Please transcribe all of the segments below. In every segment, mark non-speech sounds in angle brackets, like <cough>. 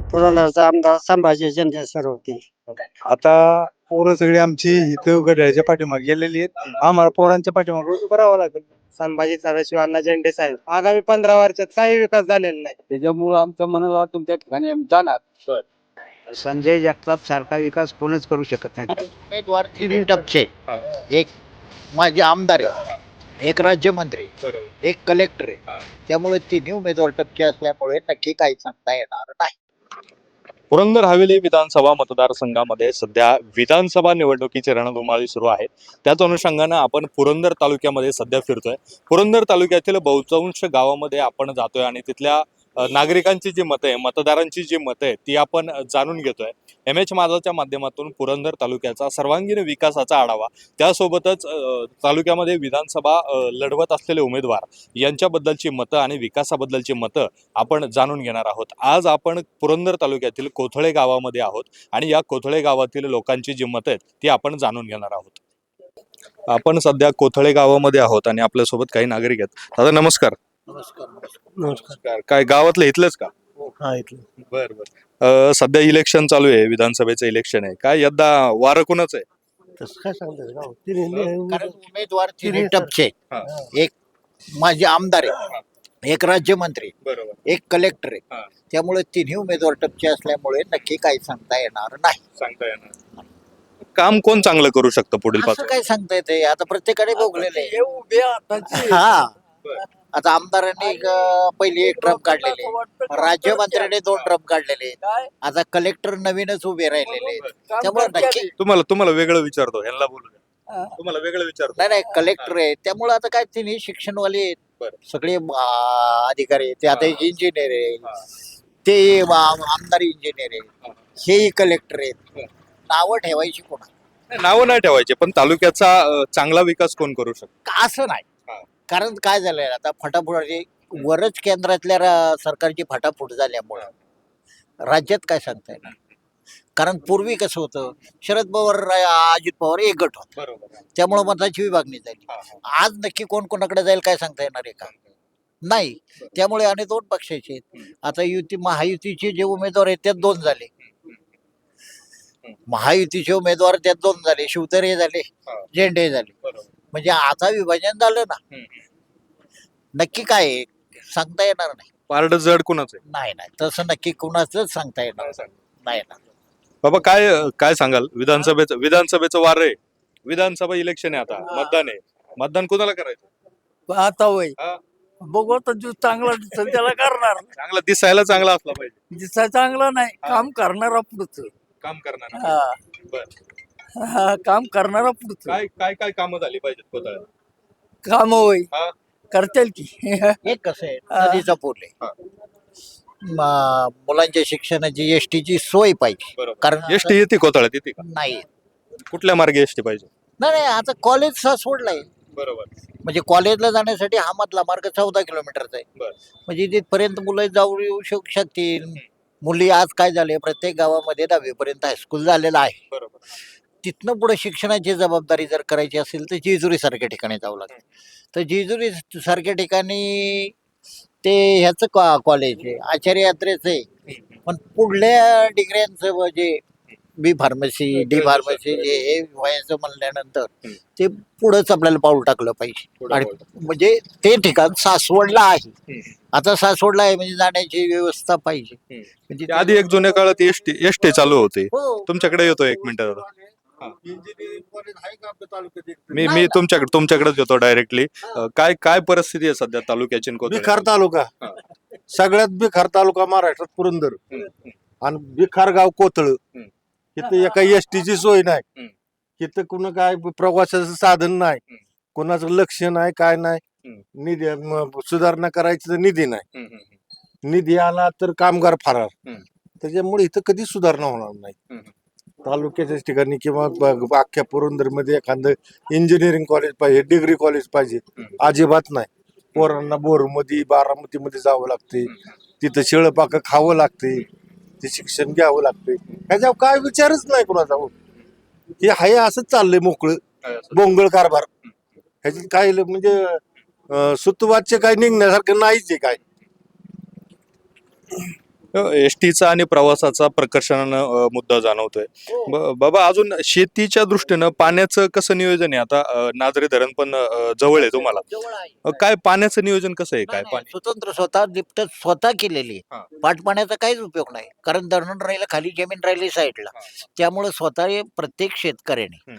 पुरवण्याचा आमदार संभाजी होते. आता पोरं सगळी आमची इथं गड्याच्या पाठीमागे गेलेली आहेत. आम्हाला पोरांच्या पाठीमागे उभं राहावं लागेल. संभाजी सदाशिव अण्णा झेंडे साहेब. आगामी पंधरा वर्षात काही विकास झालेला नाही. त्याच्यामुळं आमचं मनाला तुमच्या ठिकाणी आम्ही जाणार. संजय जगताप सारखा विकास कोणच करू शकत नाही. उमेदवार तीन टपचे एक माझे आमदार आहे. एक राज्यमंत्री एक कलेक्टर आहे. त्यामुळे तिन्ही उमेदवार टपचे असल्यामुळे नक्की काही सांगता येणार नाही. पुरंदर हवेली विधानसभा मतदारसंघामध्ये सध्या विधानसभा निवडणुकीची रणधुमाळी सुरू आहे त्याच अनुषंगानं आपण पुरंदर तालुक्यामध्ये सध्या फिरतोय. पुरंदर तालुक्यातील बहुतांश गावामध्ये आपण जातोय आणि तिथल्या नागरिकांची जी मतं आहे मतदारांची जी मतं आहे ती आपण जाणून घेतोय. एम एच माझाच्या माध्यमातून पुरंदर तालुक्याचा सर्वांगीण विकासाचा आढावा त्यासोबतच तालुक्यामध्ये विधानसभा लढवत असलेले उमेदवार यांच्याबद्दलची मतं आणि विकासाबद्दलची मतं आपण जाणून घेणार आहोत. आज आपण पुरंदर तालुक्यातील कोथळे गावामध्ये आहोत आणि या कोथळे गावातील लोकांची जी मतं आहेत ती आपण जाणून घेणार आहोत. आपण सध्या कोथळे गावामध्ये आहोत आणि आपल्यासोबत काही नागरिक आहेत. दादा नमस्कार. नमस्कार नमस्कार. काय गावातलं इथलंच का? बर बर. सध्या इलेक्शन चालू आहे विधानसभेचं इलेक्शन आहे. काय यंदा वारं कुणाच आहे? कारण उमेदवार तिन्ही टपचे हा. एक माझे आमदार आहे एक राज्यमंत्री बरोबर. एक कलेक्टर हा. आहे त्यामुळे तिन्ही उमेदवार टपचे असल्यामुळे नक्की काही सांगता येणार नाही. सांगता येणार काम कोण चांगलं करू शकतं पुढील पाच असं काय सांगता येते आता प्रत्येकाने भोगलेले हा आता आमदारांनी एक, अं, पहिली एक ट्रम्प काढलेली राज्यमंत्र्याने दोन ट्रम्प काढलेले आता कलेक्टर नवीनच उभे राहिलेले आहेत. त्यामुळे नक्की तुम्हाला तुम्हाला वेगळं विचारतो ह्यांना बोलू द्या. तुम्हाला वेगळं विचारतो. नाही नाही कलेक्टर आहे त्यामुळे आता काय तिन्ही शिक्षणवाले आहेत. बरं. सगळे अं, अधिकारी आहेत. ते आता एक इंजिनियर आहे ते अं, आमदार इंजिनियर आहे हेही कलेक्टर आहेत. नावं ठेवायची कोणा नावं नाही ठेवायचे पण तालुक्याचा अ, चांगला विकास कोण करू शकतो? असं नाही. कारण काय झालंय आता फटाफट वरच केंद्रातल्या रा- सरकारची फटाफूट झाल्यामुळं राज्यात काय सांगता येणार? कारण पूर्वी कसं होतं शरद पवार रा- अजित पवार एक गट होता. बरोबर. त्यामुळे मताची विभागणी झाली. आज नक्की कोण कोणाकडे जाईल काय सांगता येणार आहे का? नाही. त्यामुळे आणि दोन पक्षाचे आहेत. आता युती महायुतीचे जे उमेदवार आहेत त्यात दोन झाले. महायुतीचे उमेदवार त्यात दोन झाले. शिवतरे झाले. हा. झेंडे झाले. बरोबर. म्हणजे आता विभाजन झालं ना नक्की काय आहे? सांगता येणार नाही. पारड जड कुणाच नाही नाही. तसं नक्की कुणाच सांगता येणार नाही ना बाबा काय काय सांगाल? विधानसभेचं विधानसभेचं वार आहे. विधानसभा इलेक्शन आहे आता. मतदान आहे. मतदान कोणाला करायचं? आता वय हा. बघू आता जो चांगला दिसेल त्याला करणार. चांगला दिसायला चांगला असला पाहिजे. दिसाय चांगला नाही. काम करणारा पुढचं. काम करणार. हा. बर. हा, <laughs> काम करणारा पुढचं. काय काय काय कामं झाली पाहिजेत कोथळ्यात काम होय. हा. करतील की. एक कसं आहे हा. नदीचा पूल हा. आहे म- मुलांच्या शिक्षणाची एस ची सोय पाहिजे. बरोबर. कारण एसटी येते कोथळ्यात येते का? नाही कुठल्या मार्गे एसटी पाहिजे? नाही नाही, आता कॉलेज सोडलाय. बरोबर. म्हणजे कॉलेजला जाण्यासाठी हा मधला मार्ग चौदा किलोमीटरचा आहे. बर. म्हणजे तिथपर्यंत मुलं जाऊ येऊ शक- शकतील. मुली आज काय झाले प्रत्येक गावामध्ये दहावीपर्यंत हायस्कूल झालेलं आहे. बरोबर. तिथनं पुढे शिक्षणाची जबाबदारी जर करायची असेल तर जेजुरी सारख्या ठिकाणी जावं लागतं तर जेजुरी सारख्या ठिकाणी ते ह्याचं कॉलेज आहे आचार्य यात्रेचं आहे पण पुढल्या डिग्र्यांचं म्हणजे बी फार्मसी डी फार्मसी जे हे व्हायचं म्हणल्यानंतर. ते पुढंच आपल्याला पाऊल टाकलं पाहिजे. आणि म्हणजे ते ठिकाण सासवडला आहे. आता सासवडला आहे म्हणजे जाण्याची व्यवस्था पाहिजे. म्हणजे आधी एक जुन्या काळात एसटी एसटी चालू होते. हो. तुमच्याकडे येतो एक मिनिट दादा इंजिनिअरिंग कॉलेज आहे का आपल्या तालुक्यात एक? मी मी तुमच्याकडे तुमच्याकडेच येतो डायरेक्टली काय काय परिस्थिती आहे सध्या तालुक्याची आणि बिखार? तालुका हा. सगळ्यात बिखार तालुका महाराष्ट्रात पुरंदर हम्म, हम्म, आणि बिखार गाव कोथळ. इथं एका एस ची सोय नाही हम्म. इथं कुणा काय प्रवासाचं साधन नाही हम्म. कोणाचं लक्ष नाही काय नाही हम्म. निधी म, सुधारणा करायची तर निधी नाही हम्म, हम्म, हम्म. निधी आला तर कामगार फरार हम्म. त्याच्यामुळे इथं कधी सुधारणा होणार नाही हम्म. तालुक्याच्या ठिकाणी किंवा ब- अख्ख्या पुरंदरमध्ये एखादं इंजिनिअरिंग कॉलेज पाहिजे डिग्री कॉलेज पाहिजे. अजिबात नाही. पोरांना बोरमध्ये बारामतीमध्ये जावं लागते तिथं शिळपाक खावं लागते ते शिक्षण घ्यावं लागते ह्याच्यावर काय विचारच नाही कोणाचा हो. हे आहे असंच चाललंय मोकळं? बोंगळ कारभार. ह्याच्यात काय ल- म्हणजे अं, सुतवादचे काय निघण्यासारखं नाहीच आहे काय. एस टीचा आणि प्रवासाचा प्रकर्षानं अ, मुद्दा जाणवतोय. ब- बाबा अजून शेतीच्या दृष्टीनं पाण्याचं कसं नियोजन आहे? आता अ, नाझरे धरण पण जवळ आहे तुम्हाला. काय पाण्याचं नियोजन कसं आहे? काय पाणी? स्वतंत्र स्वतः लिफ्ट स्वतः केलेली हा. पाटपाण्याचा काहीच उपयोग नाही. कारण धरण राहिलं खाली जमीन राहिली साईडला. त्यामुळे स्वतः हे प्रत्येक शेतकऱ्याने.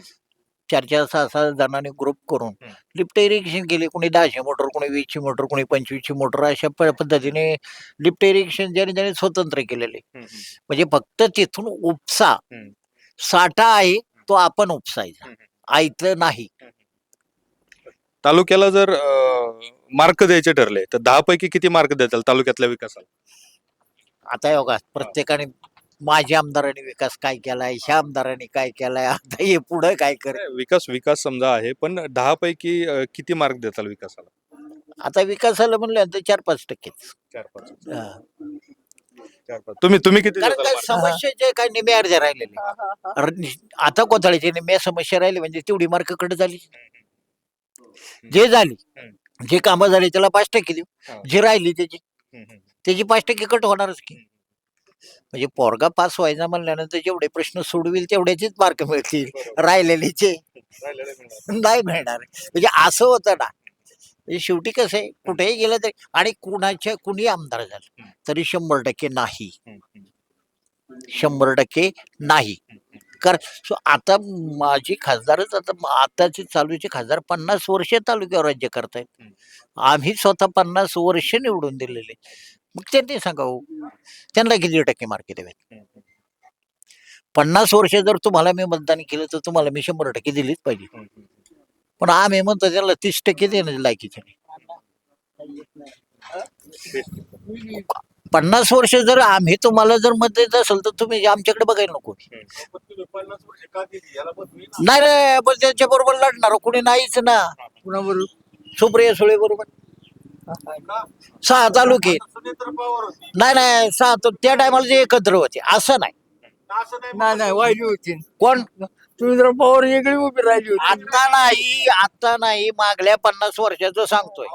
चार चार सहा सहा जणांनी ग्रुप करून. लिफ्ट इरिगेशन केली कोणी दहाशे मोटर कोणी वीसची मोटर कोणी पंचवीसची मोटर अशा प- पद्धतीने लिफ्ट इरिगेशन ज्याने ज्याने स्वतंत्र केलेले. म्हणजे फक्त तिथून उपसा. हम्म. साठा आहे तो आपण उपसायचा. हम्म. आयतं नाही. तालुक्याला जर मार्क द्यायचे ठरले तर दहा पैकी किती मार्क देताल तालुक्यातल्या विकासाला? आता बघा प्रत्येकाने माझ्या आमदारांनी विकास काय केलाय ह्या आमदारांनी काय केलाय आता हे पुढे काय कर? विकास विकास समजा आहे पण दहा पैकी अ, किती मार्क देताल विकासाला? आता विकासाला म्हणलं तर चार पाच टक्केच चार पाच हा. चार पाच. तुम्ही तुम्ही किती कारण देताल काय mark? समस्याचे काय निम्मे अर्ध्या राहिलेले. अरे, आता कोथळ्याची निम्म्या समस्या राहिली म्हणजे तेवढी मार्ककडे झाली जे झाली जे कामं झाली त्याला पाच टक्के देऊ. जी राहिली त्याची हम्म, हम्म. त्याची पाच टक्के कट होणारच की. म्हणजे पोरगा पास व्हायचा म्हणल्यानंतर जेवढे प्रश्न सोडविल तेवढ्याचेच मार्क मिळतील. राहिलेलीचे. राहिलेलं मिळणार. नाही मिळणार. म्हणजे असं होतं ना. म्हणजे शेवटी कसं आहे कुठेही गेलं तरी आणि कुणाच्या कुणी आमदार झालं तरी शंभर टक्के नाही. हम्म, हम्म. शंभर टक्के नाही. कारण सो आता माझी खासदारच आता म- आताचे चालूचे खासदार पन्नास वर्ष तालुक्यावर राज्य करतायत. आम्ही स्वतः पन्नास वर्ष निवडून दिलेले. मग त्यांनी सांगावं. त्यांना किती टक्के मार्क द्यावेत पन्नास वर्ष जर तुम्हाला मी मतदान केलं तर तुम्हाला मी शंभर टक्के दिलीच पाहिजे. पण आम्ही म्हणतो त्याला तीस टक्के देणं लायकीचे. नाही पन्नास वर्ष जर आम्ही तुम्हाला जर मत देत असेल तर तुम्ही आमच्याकडे बघायला नको. नाही रे पण त्यांच्या बरोबर लढणार कुणी नाहीच ना. कुणाबरोबर? सुप्रिया सुळे बरोबर सहा तालुके नाही नाही सहा तर त्या टायमाला जे एकत्र होते असं नाही. नाही नाही वाहिली होती. कोण? सुरेंद्र पवार वेगळी उभी राहिली आता नाही आता नाही मागल्या पन्नास वर्षाचं सांगतोय.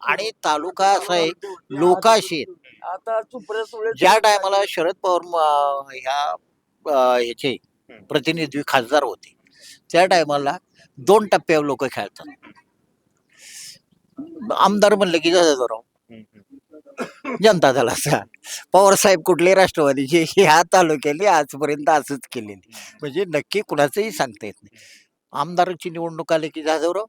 आणि तालुका असा आहे आता सुळे ज्या टायमाला शरद पवार म- ह्या अ, ह्याचे प्रतिनिधी खासदार होते त्या टायमाला दोन टप्प्यावर लोक खेळतात. आमदार म्हणलं की जाधवराव जनता दलाचा पवार साहेब कुठले राष्ट्रवादीचे? ह्या तालुक्याले आजपर्यंत असंच केलेले म्हणजे नक्की कुणाचंही सांगता येत नाही. आमदाराची निवडणूक आली की जाधवराव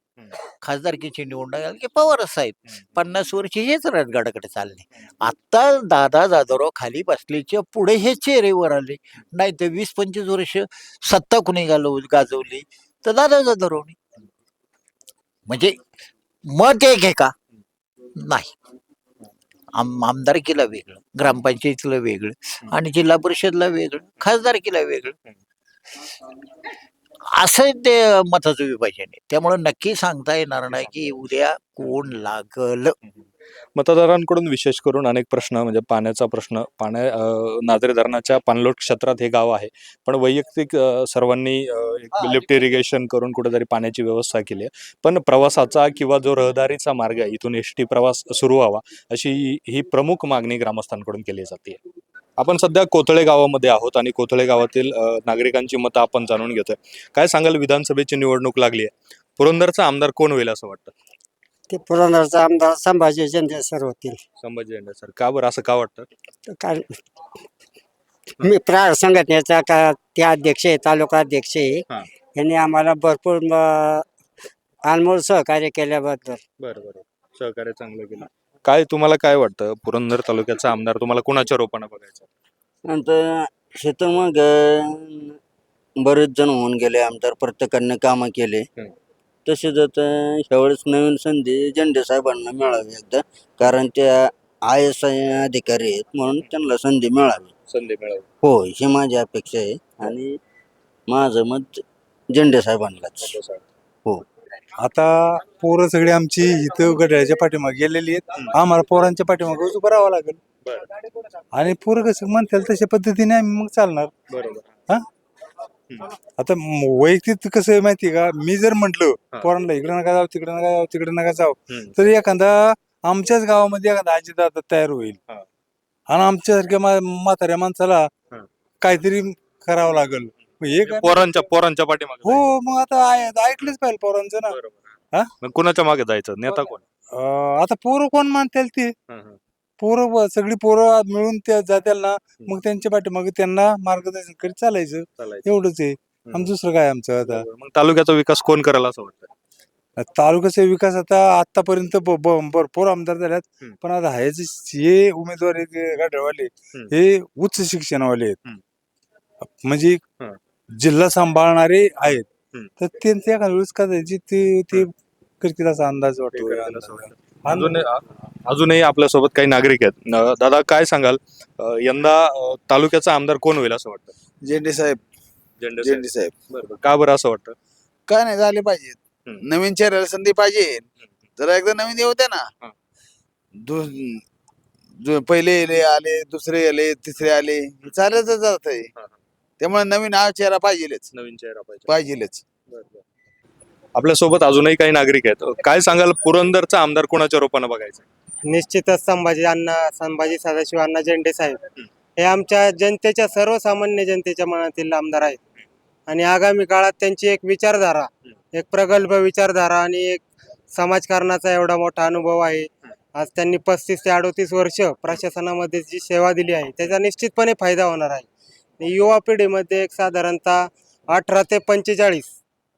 खासदारकीची निवडणूक आली की पवार साहेब. पन्नास वर्ष हेच राजगडाकडे चालले. आता दादा जाधवराव खाली बसल्याच्या पुढे हे चेहरे वर आले. नाही तर वीस पंचवीस वर्ष सत्ता कुणी गाजवली? तर दादा जाधवरावनी. म्हणजे मत एक आहे का? नाही. आम आमदारकीला वेगळं ग्रामपंचायतीला वेगळं आणि जिल्हा परिषदला वेगळं खासदारकीला वेगळं. असं ते मताचं विभाजन आहे. त्यामुळे नक्की सांगता येणार नाही की उद्या कोण लागल. मतदारांकडून विशेष करून अनेक प्रश्न म्हणजे पाण्याचा प्रश्न पाण्या नाझरे धरणाच्या पाणलोट क्षेत्रात हे गाव आहे. पण वैयक्तिक सर्वांनी लिफ्ट इरिगेशन करून कुठेतरी पाण्याची व्यवस्था केली आहे. पण प्रवासाचा किंवा जो रहदारीचा मार्ग आहे इथून एस टी प्रवास सुरू व्हावा अशी ही प्रमुख मागणी ग्रामस्थांकडून केली जाते. आपण सध्या कोथळे गावामध्ये आहोत आणि कोथळे गावातील नागरिकांची मतं आपण जाणून घेतोय. काय सांगाल विधानसभेची निवडणूक लागली आहे? पुरंदरचा आमदार कोण होईल असं वाटतं? ते पुरंदरचा आमदार संभाजी जंजे सर होतील. संभाजी झेंडे सर. का बरं? असं का वाटतं? मी प्रहार संघटनेचा का ते अध्यक्ष आहे तालुका अध्यक्ष आहे. हा. यांनी आम्हाला भरपूर म, अनमोल सहकार्य केल्याबद्दल. बरं बरं. सहकार्य चांगलं केलं. काय तुम्हाला काय वाटतं? पुरंदर तालुक्याचा आमदार तुम्हाला कोणाच्या रोपानं बघायचा? नंतर शेतं मग अं, बरेच जण होऊन गेले आमदार. प्रत्येकाने कामं केले. हम्म. तसेच आता ह्यावेळेस नवीन संधी झेंडे साहेबांना मिळावी एकदा. कारण त्या आय एस आय अधिकारी आहेत म्हणून त्यांना संधी मिळावी. संधी मिळावी. हो ही माझी अपेक्षा आहे. आणि माझं मत झेंडे साहेबांनाच. आता पोरं सगळी आमची इथं गड्याच्या पाठीमागे गेलेली आहेत. आम्हाला पोरांच्या पाठीमागे उभं राहावं लागेल. आणि पोरं कसं म्हणतील तशा पद्धतीने आम्ही मग चालणार. बरोबर. आता वैयक्तिक कसं आहे माहिती का मी जर म्हंटल हा. पोरांना इकडे नका जाऊ तिकडे नका जाऊ तिकडे नका जाऊ. तर एखादा आमच्याच गावामध्ये एखादा अजितदादा तयार होईल हा. आणि आमच्यासारख्या मा- म्हाताऱ्या माणसाला हं. काहीतरी करावं लागेल हे काय- पोरांच्या पोरांच्या पाठीमागे हो मग आता ऐकलंच पाहिजे पोरांचं ना हा? कुणाच्या मागे जायचं नेता कोण अं, आता पोरं कोण मानतील ते हं, हं. पोरं सगळी पोरं मिळून त्या जात्याल ना मग त्यांच्या पाठीमागे त्यांना मार्गदर्शन करीत चालायचं. चालायचं. एवढंच आहे. आणि दुसरं काय आमचं आता? मग तालुक्याचा विकास कोण करायला असं वाटतं तालुक्याचा विकास आता आतापर्यंत ब- ब- भरपूर आमदार झाल्यात. हम्म. पण आता हे जे हे उमेदवार आहेत हे हम्म. हे उच्च शिक्षणावाले आहेत. म्हणजे हं. जिल्हा सांभाळणारे आहेत. हम्म. तर त्यांच्या एखाद्या वेळेस कदाचित ते ते करतील असा अंदाज वाटतो अजून अजूनही आपल्यासोबत काही नागरिक आहेत. दादा काय सांगाल? अं, यंदा अं, तालुक्याचा आमदार कोण होईल असं वाटतं? झेंडे साहेब. झेंडे साहेब. झेंडे साहेब. बरं, बरं. का बरं असं वाटतं? काय नाही झाले पाहिजेत हम्म. नवीन चेहऱ्याला संधी पाहिजे. जरा एकदा नवीन येऊ द्या ना. दु- जो पहिले आले आले दुसरे आले तिसरे आले. हे चालतच जात आहे हा. त्यामुळे नवीन हा चेहरा पाहिजेलच. नवीन चेहरा पाहिजे. पाहिजेलच. आपल्यासोबत अजूनही काही नागरिक आहेत. काय सांगाल पुरंदरचा आमदार कोणाच्या रूपाने बघायचं? निश्चितच संभाजी अण्णा संभाजी सदाशिव अण्णा झेंडे साहेब. हे आमच्या जनतेच्या सर्वसामान्य जनतेच्या मनातील आमदार आहेत. आणि आगामी काळात त्यांची एक विचारधारा एक प्रगल्भ विचारधारा आणि एक समाजकारणाचा एवढा मोठा अनुभव आहे. आज त्यांनी पस्तीस ते अडोतीस वर्ष प्रशासनामध्ये जी सेवा दिली आहे त्याचा निश्चितपणे फायदा होणार आहे. युवा पिढीमध्ये एक साधारणतः अठरा ते पंचेचाळीस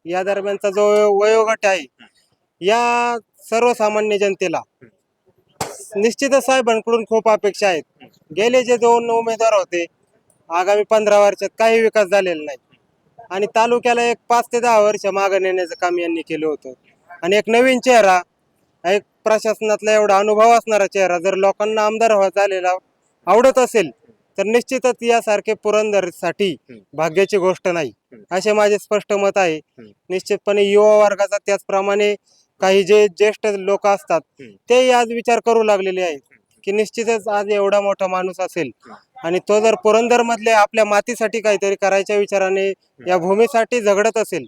या दरम्यानचा जो वयोगट आहे या सर्वसामान्य जनतेला निश्चितच साहेबांकडून खूप अपेक्षा आहेत. गेले जे दोन उमेदवार होते आगामी पंधरा वर्षात काही विकास झालेला नाही. आणि तालुक्याला एक पाच ते दहा वर्ष मागं नेण्याचं काम यांनी केलं होतं. आणि एक नवीन चेहरा एक प्रशासनातला एवढा अनुभव असणारा चेहरा जर लोकांना आमदार झालेला आवडत असेल तर निश्चितच यासारखे पुरंदरसाठी भाग्याची गोष्ट नाही. असे माझे स्पष्ट मत आहे. निश्चितपणे युवा वर्गाचा त्याचप्रमाणे काही जे ज्येष्ठ लोक असतात ते आज विचार करू लागलेले आहेत की निश्चितच आज एवढा मोठा माणूस असेल आणि तो जर पुरंदर मधले आपल्या मातीसाठी काहीतरी करायच्या विचाराने या भूमीसाठी झगडत असेल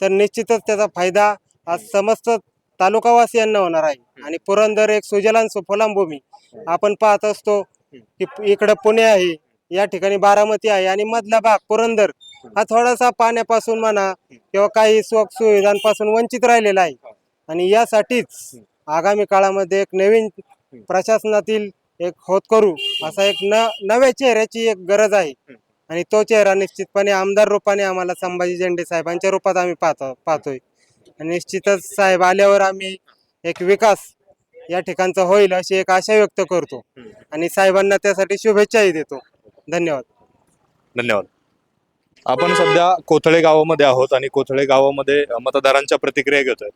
तर निश्चितच त्याचा फायदा आज समस्त तालुकावासियांना होणार आहे. आणि पुरंदर एक सुजलान सुफलान भूमी आपण पाहत असतो. की इकडं पुणे आहे या ठिकाणी बारामती आहे आणि मधला भाग पुरंदर हा थोडासा पाण्यापासून म्हणा किंवा काही सुख सुविधांपासून वंचित राहिलेला आहे. आणि यासाठीच आगामी काळामध्ये एक नवीन प्रशासनातील एक होतकरू असा एक न नव्या चेहऱ्याची एक गरज आहे. आणि तो चेहरा निश्चितपणे आमदार रूपाने आम्हाला संभाजी झेंडे साहेबांच्या रूपात आम्ही पाहतो पाहतोय. आणि निश्चितच साहेब आल्यावर आम्ही एक विकास या ठिकाणचा होईल अशी एक आशा व्यक्त करतो. आणि साहेबांना त्यासाठी शुभेच्छाही देतो. धन्यवाद. धन्यवाद. आपण सध्या कोथळे गावामध्ये आहोत आणि कोथळे गावामध्ये मतदारांच्या प्रतिक्रिया घेतोय.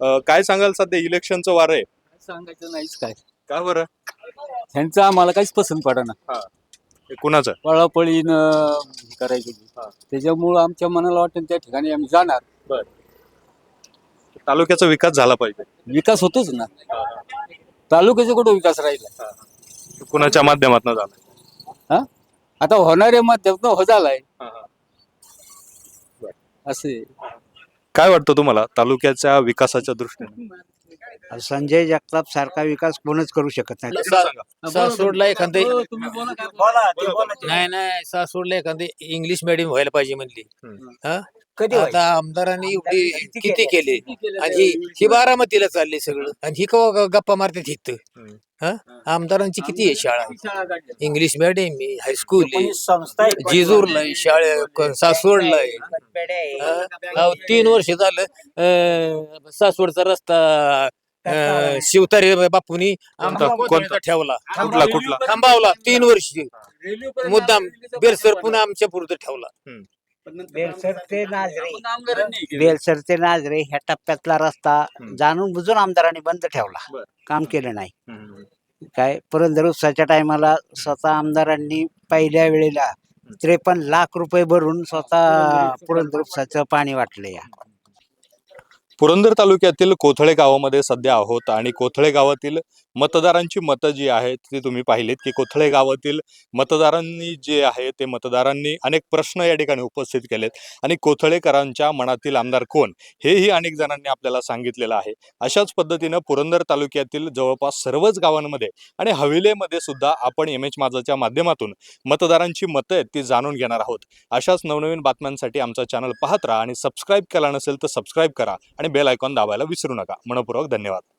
अ, काय सांगाल सध्या? इलेक्शनचं वार आहे. सांगायचं नाहीच काय. का बरं? ह्यांचं आम्हाला काहीच पसंत पडना. हे. कुणाचं? पळापळीनं करायचं. हा. त्याच्यामुळं आमच्या मनाला वाटतं त्या ठिकाणी आम्ही जाणार. तालुक्याचा विकास झाला पाहिजे. विकास होतोच ना. तालुक्याचा कुठं विकास राहिला? कुणाच्या माध्यमातून झाला? आता होणाऱ्या माध्यमातून हो झालाय. असे काय वाटतं तुम्हाला तालुक्याच्या विकासाच्या दृष्टीने? संजय जगताप सारखा विकास कोणच करू शकत नाही. सांगा. सासवडला एखादे हो, तुम्ही बोला काय नाही नाही सासवडला एखादी इंग्लिश मिडियम व्हायला पाहिजे म्हणली. हा? कधी आता आमदारांनी एवढी किती केले? आणि ही- ही बारामतीला चालली सगळं. आणि ही कवा ग- गप्पा मारतात हित. हा? आमदारांची किती आहे शाळा? इंग्लिश मिडियम आहे हायस्कूल आहे जिजूरला आहे शाळे क- सासवडला आहे. हा? अहो, तीन वर्ष झालं अं, सासवडचा रस्ता अं, शिवतारे बापूनी आमचा कोणता? ठेवला. कुठला कुठला? थांबावला तीन वर्ष. मुद्दाम बेरसर पुन्हा आमच्या पुरतं ठेवला. बेलसर ते नाजरे. ते ह्या टप्प्यातला रस्ता जाणून बुजून आमदारांनी बंद ठेवला. बर. काम केलं नाही. काय पुरंदर उत्सवाच्या टायमाला स्वतः आमदारांनी पहिल्या वेळेला त्रेपन्न लाख रुपये भरून स्वतः पुरंदर उपसाचं पाणी वाटलं या. पुरंदर तालुक्यातील कोथळे गावामध्ये सध्या आहोत आणि कोथळे गावातील मतदारांची मतं जी आहेत ती तुम्ही पाहिलीत की कोथळे गावातील मतदारांनी जे आहे ते मतदारांनी अनेक प्रश्न या ठिकाणी उपस्थित केलेत. आणि कोथळेकरांच्या मनातील आमदार कोण? हेही अनेक जणांनी आपल्याला सांगितलेलं आहे. अशाच पद्धतीनं पुरंदर तालुक्यातील जवळपास सर्वच गावांमध्ये आणि हवेलीमध्ये सुद्धा आपण एम एच माझाच्या माध्यमातून मतदारांची मतं आहेत ती जाणून घेणार आहोत. अशाच नवनवीन बातम्यांसाठी आमचा चॅनल पाहत राहा आणि सबस्क्राईब केला नसेल तर सबस्क्राईब करा आणि बेल आयकॉन दाबायला विसरू नका. मनपूर्वक धन्यवाद.